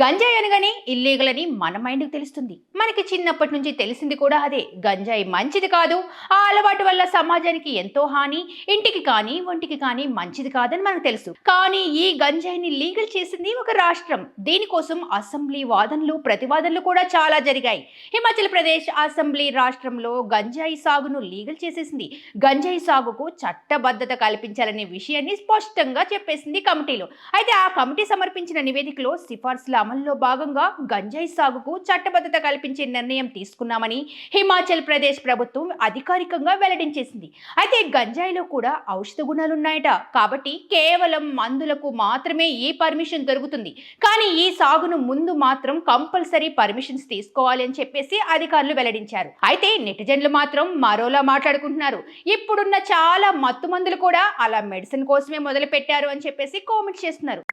గంజాయి అనగానే ఇల్లీగల్ అని మన మైండ్కి తెలుస్తుంది. మనకి చిన్నప్పటి నుంచి తెలిసింది కూడా అదే. గంజాయి మంచిది కాదు. ఆ అలవాటు వల్ల సమాజానికి ఎంతో హాని ఇంటికి కానీ ఒంటికి కానీ మంచిది కాదని మనకు తెలుసు. కానీ ఈ గంజాయిని లీగల్ చేసింది ఒక రాష్ట్రం. దీనికోసం అసెంబ్లీ వాదనలు ప్రతివాదనలు కూడా చాలా జరిగాయి. హిమాచల్ ప్రదేశ్ అసెంబ్లీ రాష్ట్రంలో గంజాయి సాగును లీగల్ చేసేసింది. గంజాయి సాగుకు చట్టబద్ధత కల్పించాలనే విషయాన్ని స్పష్టంగా చెప్పేసింది కమిటీలో. అయితే ఆ కమిటీ సమర్పించిన నివేదికలో సిఫార్సుల క్రమంలో భాగంగా గంజాయి సాగుకు చట్టబద్ధత కల్పించే నిర్ణయం తీసుకున్నామని హిమాచల్ ప్రదేశ్ ప్రభుత్వం అధికారికంగా వెల్లడించేసింది. అయితే గంజాయిలో కూడా ఔషధ గుణాలు ఉన్నాయట కాబట్టి కేవలం మందులకు మాత్రమే ఈ పర్మిషన్ దొరుకుతుంది? కానీ ఈ సాగును ముందు మాత్రం కంపల్సరీ పర్మిషన్స్ తీసుకోవాలి అని చెప్పేసి అధికారులు వెల్లడించారు. అయితే నెటిజన్లు మాత్రం మరోలా మాట్లాడుకుంటున్నారు. ఇప్పుడున్న చాలా మత్తు మందులు కూడా అలా మెడిసిన్ కోసమే మొదలు పెట్టారు అని చెప్పేసి కామెంట్ చేస్తున్నారు.